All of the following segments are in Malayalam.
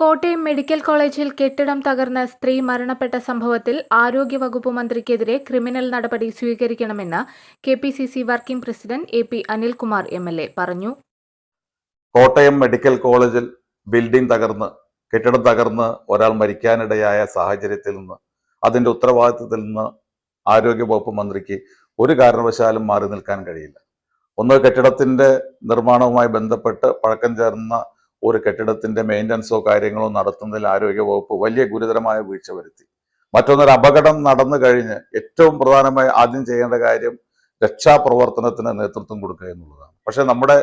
കോട്ടയം മെഡിക്കൽ കോളേജിൽ കെട്ടിടം തകർന്ന സ്ത്രീ മരണപ്പെട്ട സംഭവത്തിൽ ആരോഗ്യവകുപ്പ് മന്ത്രിക്കെതിരെ ക്രിമിനൽ നടപടി സ്വീകരിക്കണമെന്ന് K P C C working president A P Anilkumar M L A പറഞ്ഞു. കോട്ടയം മെഡിക്കൽ കോളേജിൽ ബിൽഡിംഗ് തകർന്ന് കെട്ടിടം തകർന്ന് ഒരാൾ മരിക്കാനിടയായ സാഹചര്യത്തിൽ നിന്ന് അതിന്റെ ഉത്തരവാദിത്വത്തിൽ നിന്ന് ആരോഗ്യവകുപ്പ് മന്ത്രിക്ക് ഒരു കാരണവശാലും മാറി നിൽക്കാൻ കഴിയില്ല. ഒന്ന് കെട്ടിടത്തിന്റെ നിർമ്മാണവുമായി ബന്ധപ്പെട്ട് പഴക്കം ചേർന്ന ഒരു കെട്ടിടത്തിന്റെ മെയിന്റനൻസോ കാര്യങ്ങളോ നടത്തുന്നതിൽ ആരോഗ്യ വകുപ്പ് വലിയ ഗുരുതരമായ വീഴ്ച വരുത്തി. മറ്റൊന്നൊരു അപകടം നടന്നു കഴിഞ്ഞ് ഏറ്റവും പ്രധാനമായി ആദ്യം ചെയ്യേണ്ട കാര്യം രക്ഷാപ്രവർത്തനത്തിന് നേതൃത്വം കൊടുക്കുക എന്നുള്ളതാണ്. പക്ഷെ നമ്മുടെ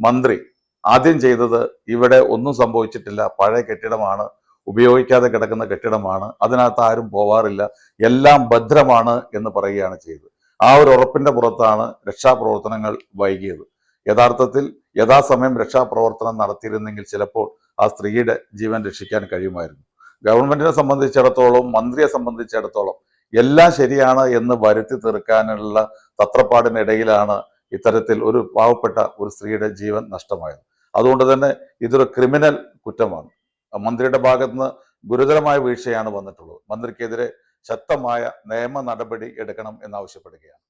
മന്ത്രി ആദ്യം ചെയ്തത് ഇവിടെ ഒന്നും സംഭവിച്ചിട്ടില്ല. പഴയ കെട്ടിടമാണ് ഉപയോഗിക്കാതെ കിടക്കുന്ന കെട്ടിടമാണ്. അതിനകത്ത് ആരും പോവാറില്ല. എല്ലാം ഭദ്രമാണ് എന്ന് പറയുകയാണ് ചെയ്തത്. ആ ഒരു ഉറപ്പിന്റെ പുറത്താണ് രക്ഷാപ്രവർത്തനങ്ങൾ വൈകിയത്. യഥാർത്ഥത്തിൽ യഥാസമയം രക്ഷാപ്രവർത്തനം നടത്തിയിരുന്നെങ്കിൽ ചിലപ്പോൾ ആ സ്ത്രീയുടെ ജീവൻ രക്ഷിക്കാൻ കഴിയുമായിരുന്നു. ഗവൺമെന്റിനെ സംബന്ധിച്ചിടത്തോളം മന്ത്രിയെ സംബന്ധിച്ചിടത്തോളം എല്ലാം ശരിയാണ് എന്ന് വരുത്തി തീർക്കാനുള്ള തത്രപ്പാടിനിടയിലാണ് ഇത്തരത്തിൽ ഒരു പാവപ്പെട്ട ഒരു സ്ത്രീയുടെ ജീവൻ നഷ്ടമായത്. അതുകൊണ്ട് തന്നെ ഇതൊരു ക്രിമിനൽ കുറ്റമാണ്. മന്ത്രിയുടെ ഭാഗത്ത് നിന്ന് ഗുരുതരമായ വീഴ്ചയാണ് വന്നിട്ടുള്ളത്. മന്ത്രിക്കെതിരെ ശക്തമായ നിയമ നടപടി എടുക്കണം എന്നാവശ്യപ്പെടുകയാണ്.